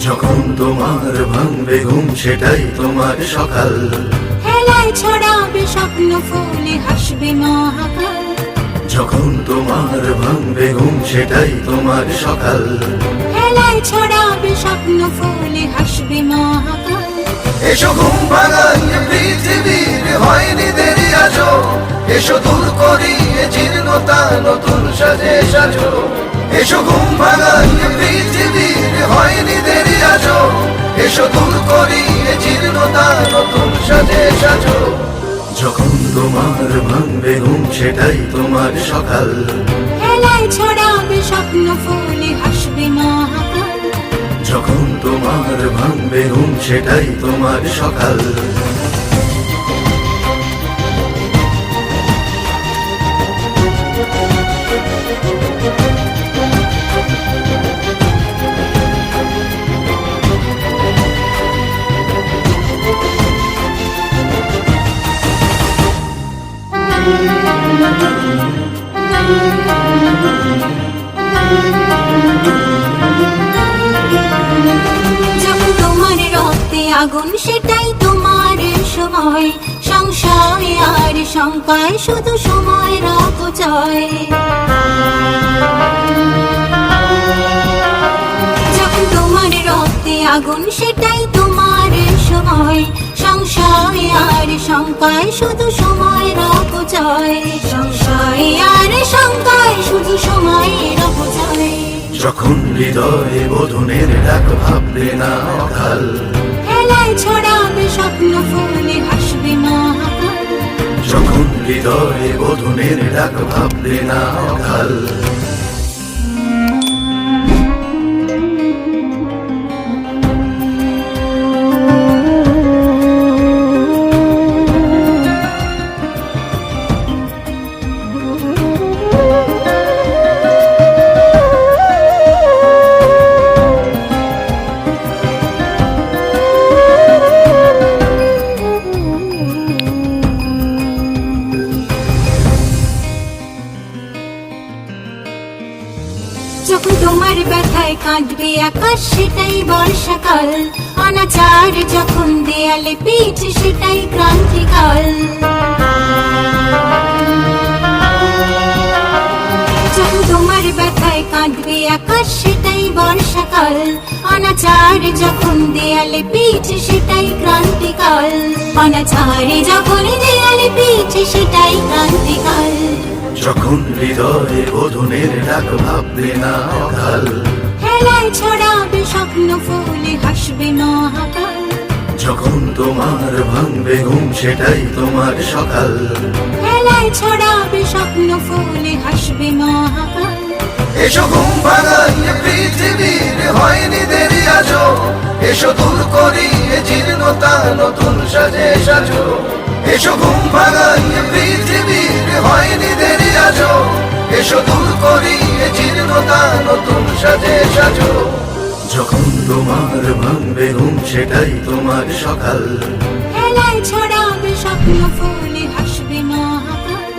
যখন তোমার ভাঙবে ঘুম সেটাই তোমার সকাল। হেলায় ছড়াবে স্বপ্ন ফুলে হাসবে মহাকাল। যখন তোমার ভাঙবে ঘুম সেটাই তোমার সকাল। হেলায় ছড়াবে স্বপ্ন ফুলে হাসবে মহাকাল। এসো ঘুম ভাঙাই পৃথিবীর হয়নি দেরি আজো এসো দূর করি জীর্ণতা নতুন সাজে সাজো। এসো ঘুম ভাঙাই পৃথিবীর হয়নি দেরি আজো এসো দূর করি এ জীর্ণতা নতুন সাজে সাজো। যখন তোমার ভাঙবে ঘুম সেটাই তোমার সকাল। হেলায় ছড়াবে স্বপ্ন ফুলে হাসবে মহাকাল। যখন তোমার ভাঙবে ঘুম সেটাই তোমার সকাল। আগুন, সেটাই তোমার সময়। আর শঙ্কায় শুধু সময় চায় যখন তোমার আগুন, সেটাই তোমার সময়। সংশয় আর শুধু সময় রাখো চায় সংশয় আর শঙ্কায় শুধু সময় রাখো চায় যখন হৃদয়ে বোধনের ডাক ভাববে না অকাল খেলায় ছড়াবে স্বপ্ন ফুলে হাসবে না যখন হৃদয়ে বোধনের ডাক ভাববে না অকাল যখন তোমার ব্যথায় কাঁদবে আকাশ, সেটাই বর্ষাকাল। অনাচার যখন দেয়ালে পিঠ, সেটাই ক্রান্তিকাল। যখন তোমার ব্যথায় কাঁদবে আকাশ, সেটাই বর্ষাকাল। অনাচার যখন দেয়ালে পিঠ, সেটাই ক্রান্তিকাল। অনাচারে যখন দেয়ালে পিঠ, সেটাই ক্রান্তিকাল যখন হৃদয়ে বোধনের ডাক ভাববে না অকাল হেলায় ছড়াবে স্বপ্ন ফুলে হাসবে মহাকাল। যখন তোমার ভাঙবে ঘুম সেটাই তোমার সকাল। হেলায় ছড়াবে স্বপ্ন ফুলে হাসবে মহাকাল। এসো ঘুম ভাঙাই পৃথিবীর হয়নি দেরি আজো এসো দূর করি জীর্ণতা নতুন সাজে সাজো। এসো ঘুম ভাঙাই পৃথিবীর হয়নি দেরি আজো এসো দূর করি এ জীর্ণতা নতুন সাজে সাজো। যখন তোমার ভাঙবে ঘুম সেটাই তোমার সকাল। হেলায় ছড়াবে স্বপ্ন ফুলে হাসবে মহাকাল।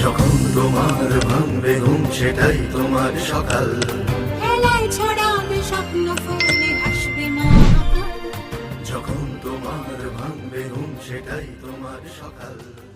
যখন তোমার ভাঙবে ঘুম সেটাই তোমার সকাল। হেলায় ছড়াবে স্বপ্ন ফুলে হাসবে মহাকাল। যখন তোমার ভাঙবে ঘুম সেটাই তোমার সকাল